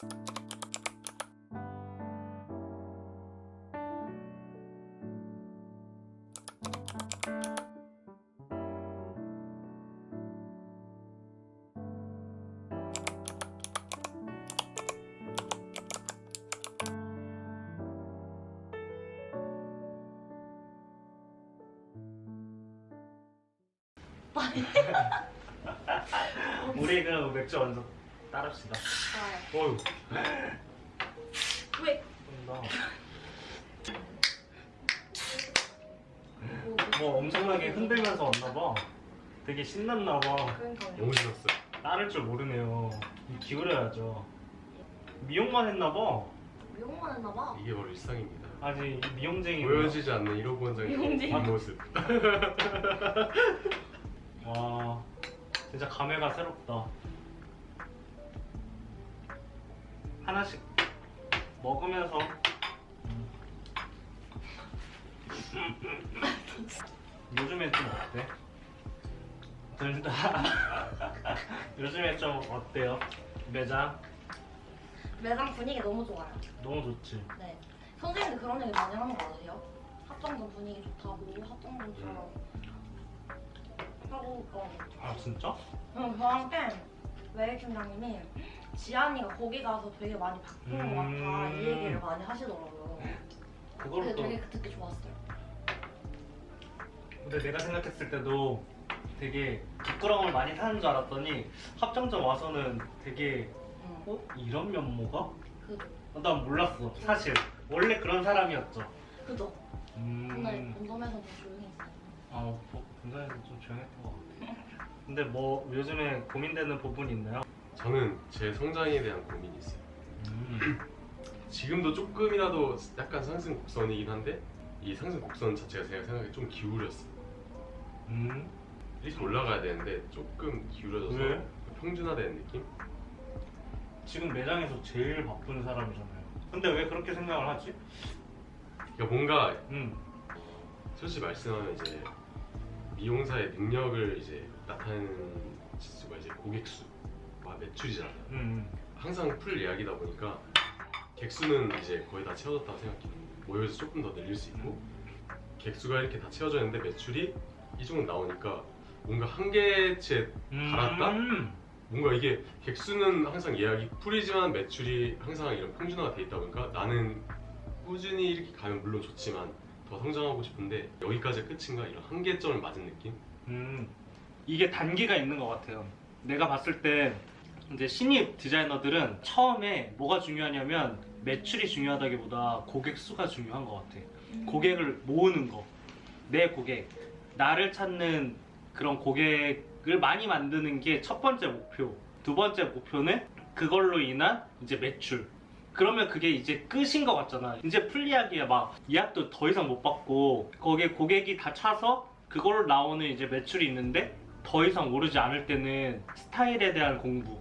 우리 그 맥주 먼저 따릅시다. 좋아요. 어휴. 왜? 나. 뭐, 뭐 엄청나게 흔들면서 왔나봐. 되게 신났나봐. 그러니까요. 너무 신났어요. 따를 줄 모르네요. 기울여야죠. 미용만 했나봐. 미용만 했나봐. 이게 바로 일상입니다. 아직 미용쟁이. 보여지지 않는 1호 원장의 미용쟁이. 뒷모습. 와, 진짜 감회가 새롭다. 하나씩 먹으면서. 요즘에 좀 어때? 둘 다. 요즘에 좀 어때요? 매장? 매장 분위기 너무 좋아요. 너무 좋지. 네. 선생님들 그런 얘기 많이 하는 거 아세요? 합정점 분위기 좋다고 합정점처럼 하고 어. 아, 진짜? 응, 저한테 외일 팀장님이 지안이가 거기 가서 되게 많이 바뀐 음. 것 같아 이 얘기를 많이 하시더라고요. 그거를 그게 또. 되게 듣기 좋았어요. 근데 내가 생각했을 때도 되게 부끄러움을 많이 타는 줄 알았더니 합정점 와서는 되게 응. 어? 이런 면모가? 그죠. 난 몰랐어 사실 원래 그런 사람이었죠 그죠. 근데 음... 본점에서 더 조용히 있어요. 아 어, 본사에서 좀 조용했던 것 같아 근데 뭐 요즘에 고민되는 부분이 있나요? 저는 제 성장에 대한 고민이 있어요. 음... 지금도 조금이라도 약간 상승 곡선이긴 한데 이 상승 곡선 자체가 제가 생각에 좀 기울였어요. 음... 이렇게 올라가야 되는데 조금 기울어져서 왜? 평준화된 느낌? 지금 매장에서 제일 바쁜 사람이잖아요 근데 왜 그렇게 생각을 하지? 그러니까 뭔가 음... 솔직히 말씀하면 이제 미용사의 능력을 이제 나타내는 지수가 이제 고객 수, 와 매출이잖아요. 음... 항상 풀 이야기다 보니까 객수는 이제 거의 다 채워졌다고 생각해요. 모여서 조금 더 늘릴 수 있고 객수가 이렇게 다 채워져 있는데 매출이 이 정도 나오니까 뭔가 한계치에 달았다? 음... 뭔가 이게 객수는 항상 예약이 풀이지만 매출이 항상 이런 평준화가 돼 있다 보니까 나는 꾸준히 이렇게 가면 물론 좋지만 더 성장하고 싶은데 여기까지 끝인가 이런 한계점을 맞은 느낌? 음, 이게 단계가 있는 것 같아요. 내가 봤을 때 이제 신입 디자이너들은 처음에 뭐가 중요하냐면 매출이 중요하다기보다 고객 수가 중요한 것 같아. 고객을 모으는 거. 내 고객. 나를 찾는 그런 고객을 많이 만드는 게 첫 번째 목표. 두 번째 목표는 그걸로 인한 이제 매출. 그러면 그게 이제 끝인 것 같잖아. 이제 풀리하기야 막 예약도 더 이상 못 받고 거기에 고객이 다 차서 그걸로 나오는 이제 매출이 있는데 더 이상 오르지 않을 때는 스타일에 대한 공부.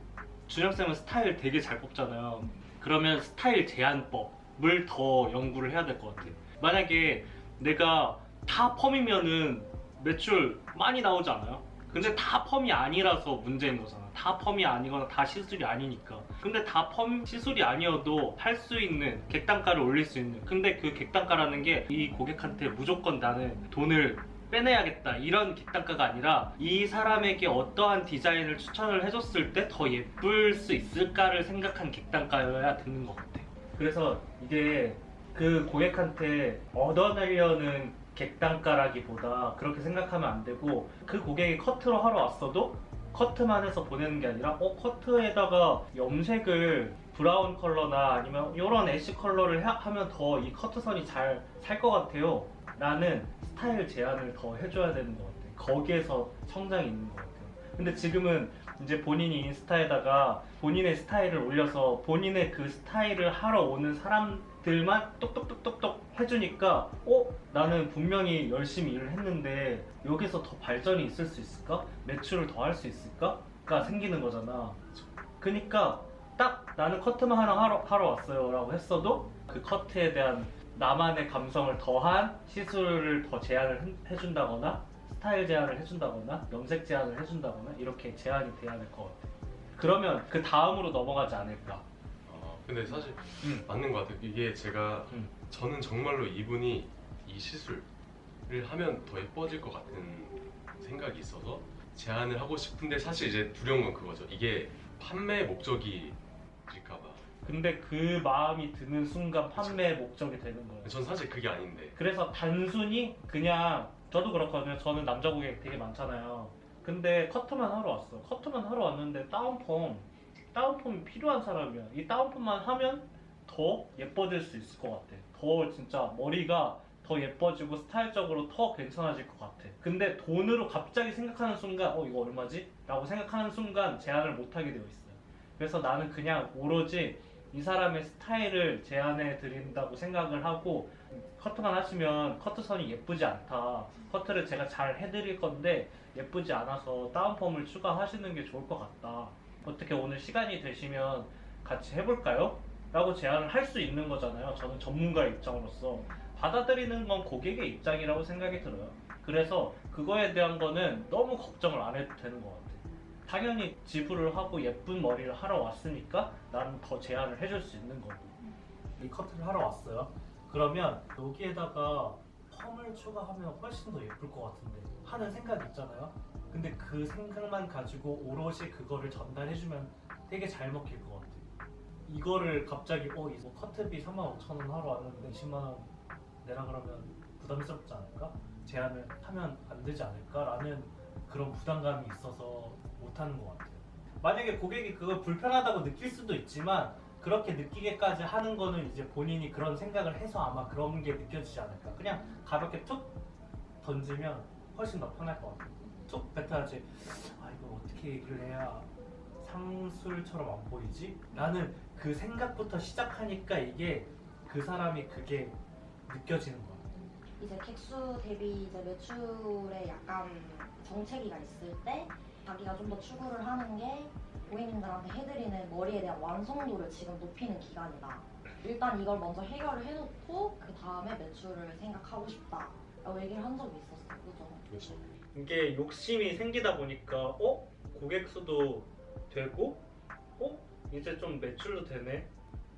준혁 쌤은 스타일 되게 잘 뽑잖아요. 그러면 스타일 제한법을 더 연구를 해야 될 것 같아. 만약에 내가 다 펌이면은 매출 많이 나오지 않아요? 근데 다 펌이 아니라서 문제인 거잖아. 다 펌이 아니거나 다 시술이 아니니까. 근데 다 펌 시술이 아니어도 할 수 있는 객단가를 올릴 수 있는. 근데 그 객단가라는 게 이 고객한테 무조건 나는 돈을 빼내야겠다 이런 객단가가 아니라 이 사람에게 어떠한 디자인을 추천을 해줬을 때 더 예쁠 수 있을까를 생각한 객단가여야 되는 것 같아. 그래서 이게 그 고객한테 얻어내려는 객단가라기보다 그렇게 생각하면 안 되고 그 고객이 커트로 하러 왔어도 커트만 해서 보내는 게 아니라 어 커트에다가 염색을 브라운 컬러나 아니면 이런 애쉬 컬러를 하- 하면 더 이 커트선이 잘 살 것 같아요 라는 스타일 제안을 더 해줘야 되는 것 같아요 거기에서 성장이 있는 것 같아요 근데 지금은 이제 본인이 인스타에다가 본인의 스타일을 올려서 본인의 그 스타일을 하러 오는 사람들만 똑똑똑똑똑 해주니까 어? 나는 분명히 열심히 일을 했는데 여기서 더 발전이 있을 수 있을까? 매출을 더 할 수 있을까? 가 생기는 거잖아 그니까 딱 나는 커트만 하나 하러, 하러 왔어요 라고 했어도 그 커트에 대한 나만의 감성을 더한 시술을 더 제안을 해- 해준다거나 스타일 제안을 해준다거나 염색 제안을 해준다거나 이렇게 제안이 돼야 될 것 같아 그러면 그 다음으로 넘어가지 않을까 어, 근데 사실 음. 맞는 것 같아요. 이게 제가 음. 저는 정말로 이분이 이 시술을 하면 더 예뻐질 것 같은 생각이 있어서 제안을 하고 싶은데 사실 이제 두려운 건 그거죠. 이게 판매 목적이일까봐. 근데 그 마음이 드는 순간 판매의 목적이 되는 거예요. 전 사실 그게 아닌데. 그래서 단순히 그냥 저도 그렇거든요. 저는 남자 고객 되게 많잖아요. 근데 커트만 하러 왔어. 커트만 하러 왔는데 다운펌, 다운펌이 필요한 사람이야. 이 다운펌만 하면 더 예뻐질 수 있을 것 같아. 더 진짜 머리가 더 예뻐지고 스타일적으로 더 괜찮아질 것 같아. 근데 돈으로 갑자기 생각하는 순간, 어, 이거 얼마지? 라고 생각하는 순간 제안을 못하게 되어 있어요. 그래서 나는 그냥 오로지 이 사람의 스타일을 제안해 드린다고 생각을 하고 커트만 하시면 커트선이 예쁘지 않다. 커트를 제가 잘 해드릴 건데 예쁘지 않아서 다운펌을 추가하시는 게 좋을 것 같다. 어떻게 오늘 시간이 되시면 같이 해볼까요? 라고 제안을 할 수 있는 거잖아요. 저는 전문가의 입장으로서 받아들이는 건 고객의 입장이라고 생각이 들어요. 그래서 그거에 대한 거는 너무 걱정을 안 해도 되는 것 같아요. 당연히 지불을 하고 예쁜 머리를 하러 왔으니까 나는 더 제안을 해줄 수 있는 거고. 이 커트를 하러 왔어요. 그러면 여기에다가 펌을 추가하면 훨씬 더 예쁠 것 같은데 하는 생각 있잖아요. 근데 그 생각만 가지고 오롯이 그거를 전달해주면 되게 잘 먹힐 것 같아요. 이거를 갑자기 어 이거 커트비 35,000원 하러 왔는데 10만 원 내라 그러면 부담스럽지 않을까? 제안을 하면 안 되지 않을까 라는 그런 부담감이 있어서 못하는 것 같아요. 만약에 고객이 그걸 불편하다고 느낄 수도 있지만 그렇게 느끼게까지 하는 거는 이제 본인이 그런 생각을 해서 아마 그런 게 느껴지지 않을까. 그냥 가볍게 툭 던지면 훨씬 더 편할 것 같아요. 툭 뱉어야지. 아 이걸 어떻게 얘기를 해야 상술처럼 안 보이지? 라는 그 생각부터 시작하니까 이게 그 사람이 그게 느껴지는 것 같아요. 이제 객수 대비 이제 매출에 약간 정체기가 있을 때 자기가 좀 더 추구를 하는 게 고객님들한테 해드리는 머리에 대한 완성도를 지금 높이는 기간이다. 일단 이걸 먼저 해결을 해놓고 그 다음에 매출을 생각하고 싶다 라고 얘기를 한 적이 있었어요. 그죠? 그렇죠. 이게 욕심이 생기다 보니까 어 고객 수도 되고 어 이제 좀 매출도 되네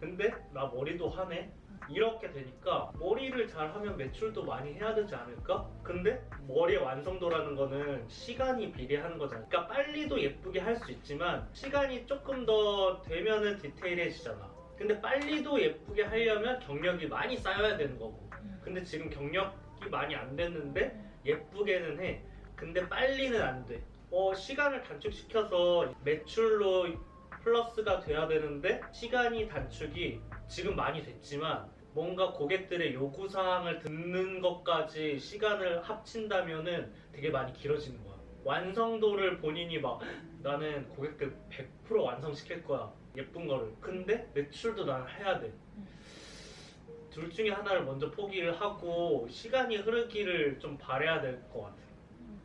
근데 나 머리도 하네 이렇게 되니까 머리를 잘하면 매출도 많이 해야 되지 않을까? 근데 머리의 완성도라는 거는 시간이 비례하는 거잖아. 그러니까 빨리도 예쁘게 할 수 있지만 시간이 조금 더 되면은 디테일해지잖아. 근데 빨리도 예쁘게 하려면 경력이 많이 쌓여야 되는 거고. 근데 지금 경력이 많이 안 됐는데 예쁘게는 해. 근데 빨리는 안 돼. 어, 시간을 단축시켜서 매출로 플러스가 돼야 되는데 시간이 단축이 지금 많이 됐지만 뭔가 고객들의 요구 사항을 듣는 것까지 시간을 합친다면은 되게 많이 길어지는 거야. 완성도를 본인이 막 나는 고객들 100% 완성시킬 거야. 예쁜 거를. 근데 매출도 나는 해야 돼. 둘 중에 하나를 먼저 포기를 하고 시간이 흐르기를 좀 바래야 될 것 같아.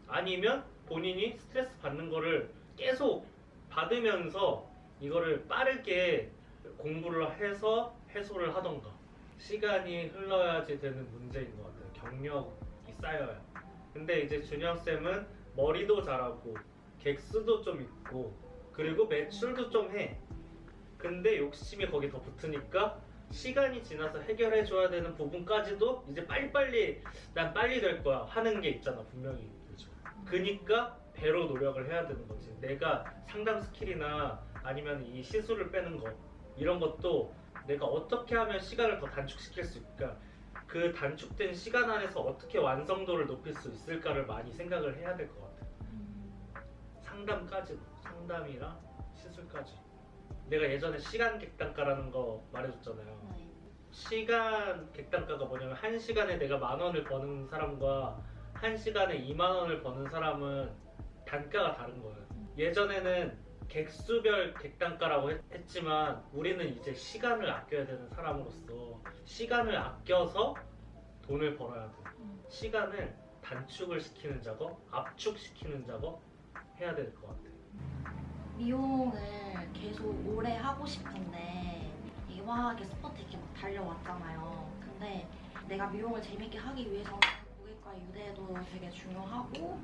아니면 본인이 스트레스 받는 거를 계속 받으면서 이거를 빠르게 공부를 해서 해소를 하던가. 시간이 흘러야지 되는 문제인 것 같아요. 경력이 쌓여야. 근데 이제 준영 쌤은 머리도 잘하고 객수도 좀 있고 그리고 매출도 좀 해. 근데 욕심이 거기 더 붙으니까 시간이 지나서 해결해 줘야 되는 부분까지도 이제 빨리빨리 난 빨리 될 거야 하는 게 있잖아 분명히. 그렇죠. 그니까 배로 노력을 해야 되는 거지. 내가 상담 스킬이나 아니면 이 시술을 빼는 거 이런 것도 내가 어떻게 하면 시간을 더 단축시킬 수 있을까? 그 단축된 시간 안에서 어떻게 완성도를 높일 수 있을까를 많이 생각을 해야 될 것 같아. 상담까지 상담이랑 시술까지. 내가 예전에 시간 객단가라는 거 말해줬잖아요. 네. 시간 객단가가 뭐냐면 한 시간에 내가 만 원을 버는 사람과 한 시간에 2만 원을 버는 사람은 단가가 다른 거예요. 예전에는 객수별 객단가라고 했, 했지만 우리는 이제 시간을 아껴야 되는 사람으로서 시간을 아껴서 돈을 벌어야 돼. 시간을 단축을 시키는 작업, 압축시키는 작업 해야 될 것 같아. 미용을 계속 오래 하고 싶은데 이 화학의 스포트 이렇게 막 달려왔잖아요. 근데 내가 미용을 재밌게 하기 위해서는 고객과의 유대도 되게 중요하고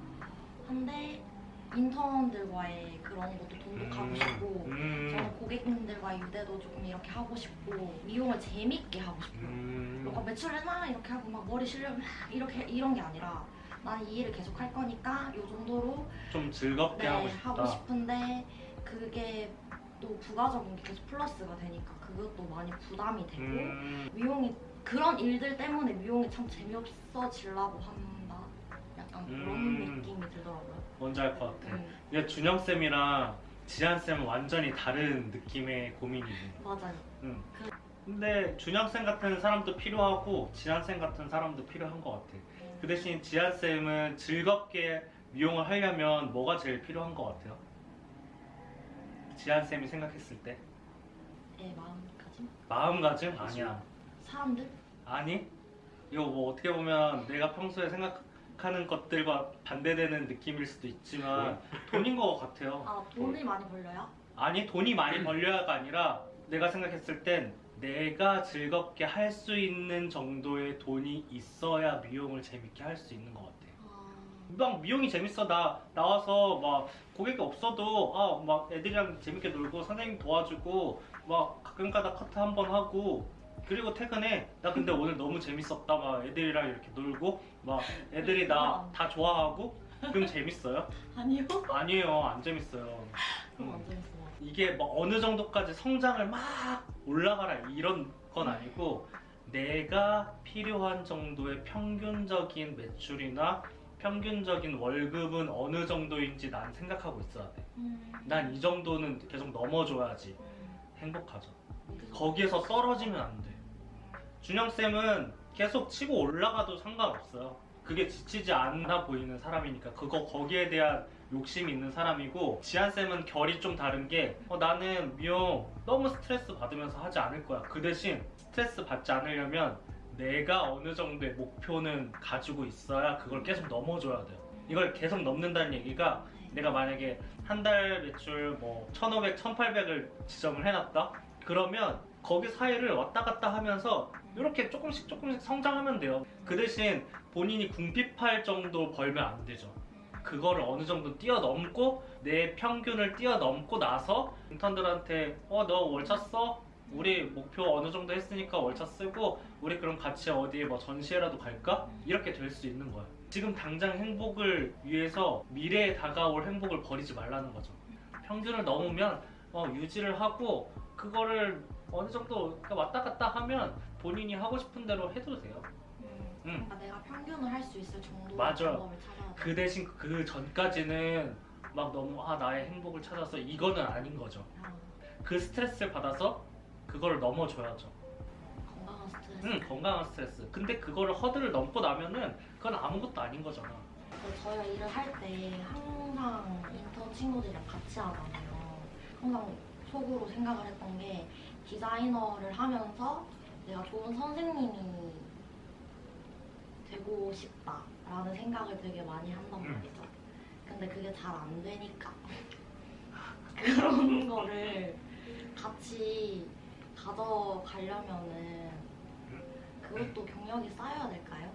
한데 인턴들과의 그런 것도 돈독하고 싶고 음. 저는 고객님들과의 유대도 조금 이렇게 하고 싶고 미용을 재밌게 하고 싶어요. 음. 뭔가 매출해나 이렇게 하고 막 머리 실려 막 이렇게 이런 게 아니라 나는 이 일을 계속 할 거니까 이 정도로 좀 즐겁게 네, 하고 싶다. 하고 싶은데 그게 또 부가적인 게 계속 플러스가 되니까 그것도 많이 부담이 되고 음. 미용이 그런 일들 때문에 미용이 참 재미없어지려고 한다 약간 그런 음. 느낌이 들더라고요. 뭔지 알 것 같아. 음, 근데 준영 쌤이랑 지한 쌤은 완전히 다른 느낌의 고민이지. 맞아요. 응. 그- 근데 준영 쌤 같은 사람도 필요하고 지한 쌤 같은 사람도 필요한 것 같아. 그 대신 지한 쌤은 즐겁게 미용을 하려면 뭐가 제일 필요한 것 같아요? 지한 쌤이 생각했을 때 내 마음까지 마음가짐 아니야. 사람들 아니 이거 뭐 어떻게 보면 내가 평소에 생각 하는 것들과 반대되는 느낌일 수도 있지만 돈인 것 같아요. 아 돈을 많이 벌려요? 아니 돈이 많이 벌려야가 아니라 내가 생각했을 땐 내가 즐겁게 할 수 있는 정도의 돈이 있어야 미용을 재밌게 할 수 있는 것 같아. 아, 막 미용이 재밌어 나 나와서 막 고객이 없어도 아 막 애들이랑 재밌게 놀고 선생님 도와주고 막 가끔가다 커트 한 번 하고 그리고 퇴근해 나 근데 오늘 너무 재밌었다 막 애들이랑 이렇게 놀고 막 애들이 나 다 좋아하고 그럼 재밌어요? 아니요. 아니에요 안 재밌어요. 그럼 음. 안 재밌어. 이게 뭐 어느 정도까지 성장을 막 올라가라 이런 건 아니고 내가 필요한 정도의 평균적인 매출이나 평균적인 월급은 어느 정도인지 난 생각하고 있어야 돼. 음. 난 이 정도는 계속 넘어줘야지 음. 행복하죠. 거기에서 떨어지면 안 돼. 준영쌤은 계속 치고 올라가도 상관없어요. 그게 지치지 않아 보이는 사람이니까 그거 거기에 대한 욕심이 있는 사람이고 지한쌤은 결이 좀 다른 게 어, 나는 미용 너무 스트레스 받으면서 하지 않을 거야. 그 대신 스트레스 받지 않으려면 내가 어느 정도의 목표는 가지고 있어야 그걸 계속 넘어줘야 돼요. 이걸 계속 넘는다는 얘기가 내가 만약에 한 달 매출 뭐 1500, 1800을 지정을 해놨다? 그러면 거기 사이를 왔다 갔다 하면서 이렇게 조금씩 조금씩 성장하면 돼요. 그 대신 본인이 궁핍할 정도 벌면 안 되죠. 그거를 어느 정도 뛰어넘고 내 평균을 뛰어넘고 나서 인턴들한테 어 너 월차 써? 우리 목표 어느 정도 했으니까 월차 쓰고 우리 그럼 같이 어디에 뭐 전시회라도 갈까? 이렇게 될 수 있는 거야. 지금 당장 행복을 위해서 미래에 다가올 행복을 버리지 말라는 거죠. 평균을 넘으면 어, 유지를 하고 그거를 어느 정도 그러니까 왔다 갔다 하면 본인이 하고 싶은 대로 해도 돼요. 음. 응. 그러니까 내가 평균을 할 수 있을 정도의 맞아. 방법을 찾아야 돼. 그 대신 그 전까지는 막 너무 아 나의 행복을 찾아서 이거는 아닌 거죠. 어, 그 스트레스를 받아서 그거를 넘어줘야죠. 건강한 스트레스. 응, 건강한 스트레스. 근데 그거를 허들을 넘고 나면은 그건 아무것도 아닌 거잖아. 그 저희가 일을 할 때 항상 인턴 친구들이랑 같이 하잖아요. 항상 속으로 생각을 했던 게 디자이너를 하면서 내가 좋은 선생님이 되고 싶다라는 생각을 되게 많이 한단 음. 말이죠. 근데 그게 잘 안 되니까 그런 거를 같이 가져가려면은 그것도 경력이 쌓여야 될까요?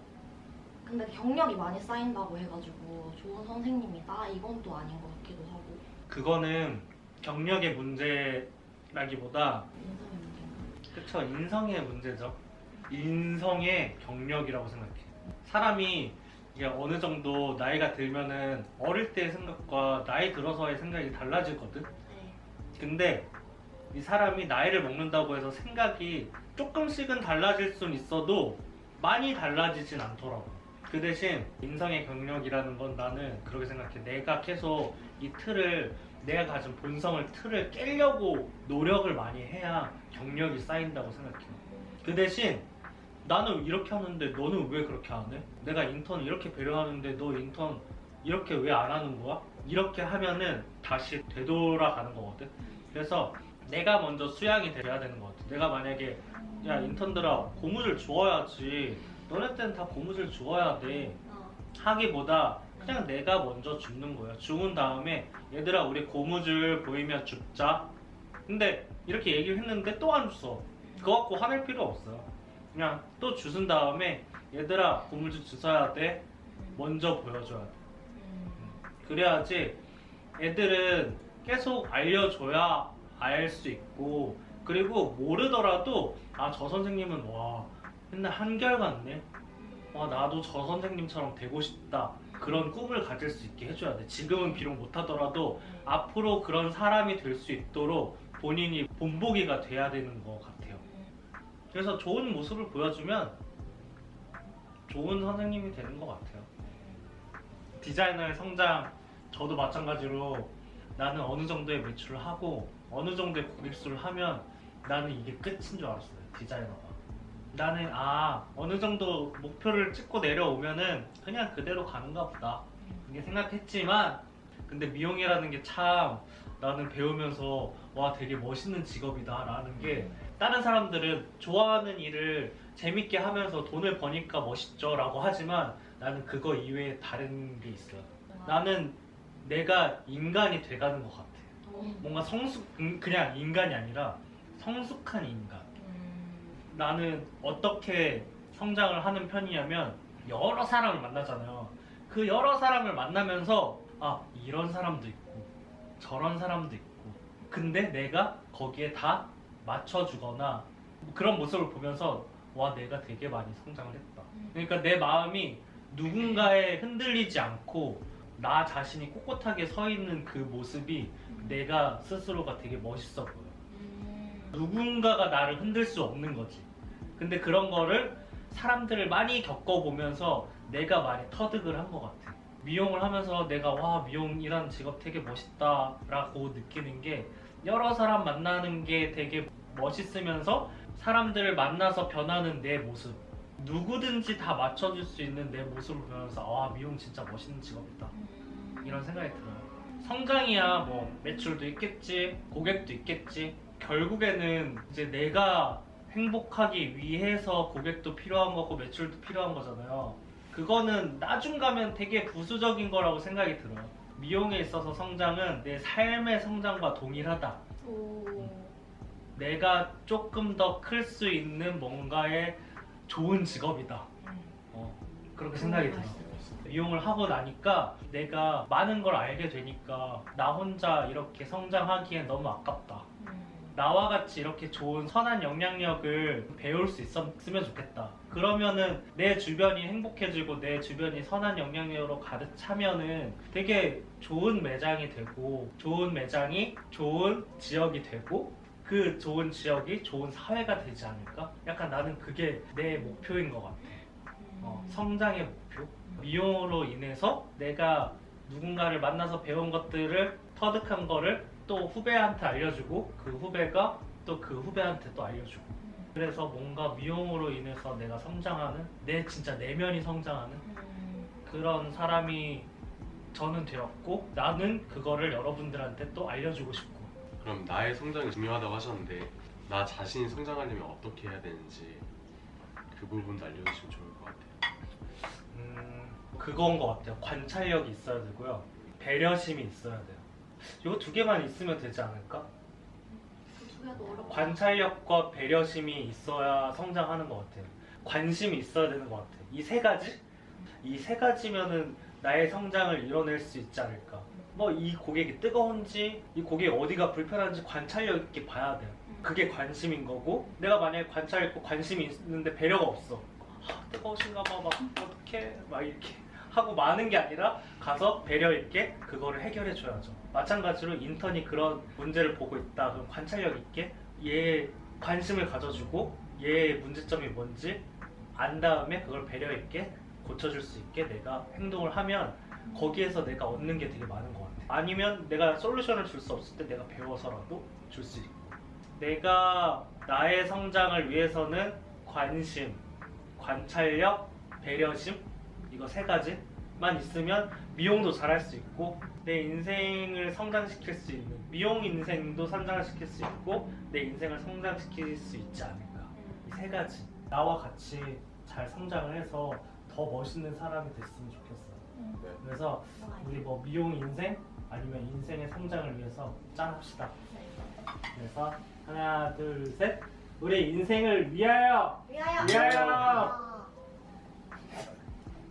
근데 경력이 많이 쌓인다고 해가지고 좋은 선생님이다 이건 또 아닌 것 같기도 하고 그거는 경력의 문제라기보다? 그쵸 인성의 문제죠. 인성의 경력이라고 생각해. 사람이 이게 어느 정도 나이가 들면은 어릴 때의 생각과 나이 들어서의 생각이 달라지거든. 네. 근데 이 사람이 나이를 먹는다고 해서 생각이 조금씩은 달라질 순 있어도 많이 달라지진 않더라고. 그 대신 인성의 경력이라는 건 나는 그렇게 생각해. 내가 계속 이 틀을 내가 가진 본성을 틀을 깨려고 노력을 많이 해야 경력이 쌓인다고 생각해. 그 대신 나는 이렇게 하는데 너는 왜 그렇게 안 해? 내가 인턴 이렇게 배려하는데 너 인턴 이렇게 왜 안 하는 거야? 이렇게 하면은 다시 되돌아가는 거거든. 그래서 내가 먼저 수양이 돼야 되는 것 같아. 내가 만약에 야 인턴들아 고무줄 주어야지. 너네들은 다 고무줄 주어야 돼. 어, 하기보다 그냥 내가 먼저 줍는 거야. 주운 다음에 얘들아 우리 고무줄 보이면 줍자. 근데 이렇게 얘기를 했는데 또 안 줬어. 그거 갖고 화낼 필요 없어요. 그냥 또 주순 다음에 얘들아 고무줄 주워야 돼. 먼저 보여줘야 돼. 음, 그래야지 애들은 계속 알려줘야 알 수 있고 그리고 모르더라도 아 저 선생님은 와 맨날 한결같네 와 나도 저 선생님처럼 되고 싶다 그런 꿈을 가질 수 있게 해줘야 돼. 지금은 비록 못하더라도 앞으로 그런 사람이 될 수 있도록 본인이 본보기가 돼야 되는 것 같아요. 그래서 좋은 모습을 보여주면 좋은 선생님이 되는 것 같아요. 디자이너의 성장 저도 마찬가지로 나는 어느 정도의 매출을 하고 어느 정도의 고객 수를 하면 나는 이게 끝인 줄 알았어요 디자이너가 나는 아 어느 정도 목표를 찍고 내려오면은 그냥 그대로 가는가 보다. 이렇게 생각했지만 근데 미용이라는 게 참 나는 배우면서 와 되게 멋있는 직업이다 라는 게 다른 사람들은 좋아하는 일을 재밌게 하면서 돈을 버니까 멋있죠 라고 하지만 나는 그거 이외에 다른 게 있어요. 나는 내가 인간이 돼가는 것 같아. 뭔가 성숙 음, 그냥 인간이 아니라 성숙한 인간 나는 어떻게 성장을 하는 편이냐면 여러 사람을 만나잖아요. 그 여러 사람을 만나면서 아 이런 사람도 있고 저런 사람도 있고 근데 내가 거기에 다 맞춰주거나 그런 모습을 보면서 와 내가 되게 많이 성장을 했다. 그러니까 내 마음이 누군가에 흔들리지 않고 나 자신이 꼿꼿하게 서 있는 그 모습이 내가 스스로가 되게 멋있어 보여. 누군가가 나를 흔들 수 없는 거지. 근데 그런 거를 사람들을 많이 겪어보면서 내가 많이 터득을 한 것 같아. 미용을 하면서 내가 와 미용이라는 직업 되게 멋있다라고 느끼는 게 여러 사람 만나는 게 되게 멋있으면서 사람들을 만나서 변하는 내 모습 누구든지 다 맞춰줄 수 있는 내 모습을 보면서 아 미용 진짜 멋있는 직업이다 이런 생각이 들어요. 성장이야 뭐 매출도 있겠지 고객도 있겠지 결국에는 이제 내가 행복하기 위해서 고객도 필요한 거고 매출도 필요한 거잖아요. 그거는 나중 가면 되게 부수적인 거라고 생각이 들어요. 미용에 있어서 성장은 내 삶의 성장과 동일하다. 내가 조금 더 클 수 있는 뭔가의 좋은 직업이다. 어, 그렇게 생각이 들어. 미용을 하고 나니까 내가 많은 걸 알게 되니까 나 혼자 이렇게 성장하기엔 너무 아깝다. 나와 같이 이렇게 좋은 선한 영향력을 배울 수 있었으면 좋겠다. 그러면은 내 주변이 행복해지고 내 주변이 선한 영향력으로 가득 차면은 되게 좋은 매장이 되고 좋은 매장이 좋은 지역이 되고 그 좋은 지역이 좋은 사회가 되지 않을까? 약간 나는 그게 내 목표인 것 같아. 어, 성장의 목표. 미용으로 인해서 내가 누군가를 만나서 배운 것들을 터득한 거를 또 후배한테 알려주고 그 후배가 또 그 후배한테 또 알려주고 그래서 뭔가 미용으로 인해서 내가 성장하는 내 진짜 내면이 성장하는 그런 사람이 저는 되었고 나는 그거를 여러분들한테 또 알려주고 싶고 그럼 나의 성장이 중요하다고 하셨는데 나 자신이 성장하려면 어떻게 해야 되는지 그 부분도 알려주시면 좋을 것 같아요. 음, 그건 것 같아요. 관찰력이 있어야 되고요. 배려심이 있어야 돼요. 이거 두 개만 있으면 되지 않을까? 관찰력과 배려심이 있어야 성장하는 것 같아요. 관심이 있어야 되는 것 같아요. 이 세 가지? 이 세 가지면은 나의 성장을 이뤄낼 수 있지 않을까. 뭐 이 고객이 뜨거운지, 이 고객이 어디가 불편한지 관찰력 있게 봐야 돼요. 그게 관심인 거고, 내가 만약에 관찰 있고 관심이 있는데 배려가 없어. 아, 뜨거우신가 봐, 막 어떡해, 막 이렇게 하고 마는 게 아니라 가서 배려 있게 그거를 해결해 줘야죠. 마찬가지로 인턴이 그런 문제를 보고 있다. 그럼 관찰력 있게 얘 관심을 가져주고 얘의 문제점이 뭔지 안 다음에 그걸 배려 있게 고쳐줄 수 있게 내가 행동을 하면 거기에서 내가 얻는 게 되게 많은 것 같아. 아니면 내가 솔루션을 줄 수 없을 때 내가 배워서라도 줄 수 있고. 내가 나의 성장을 위해서는 관심, 관찰력, 배려심 이거 세 가지만 있으면 미용도 잘할 수 있고 내 인생을 성장시킬 수 있는 미용 인생도 성장시킬 수 있고 내 인생을 성장시킬 수 있지 않을까 이 세 가지 나와 같이 잘 성장을 해서 더 멋있는 사람이 됐으면 좋겠어요 네. 그래서 우리 뭐 미용 인생 아니면 인생의 성장을 위해서 짠합시다 그래서 하나 둘 셋 우리 인생을 위하여 위하여! 위하여!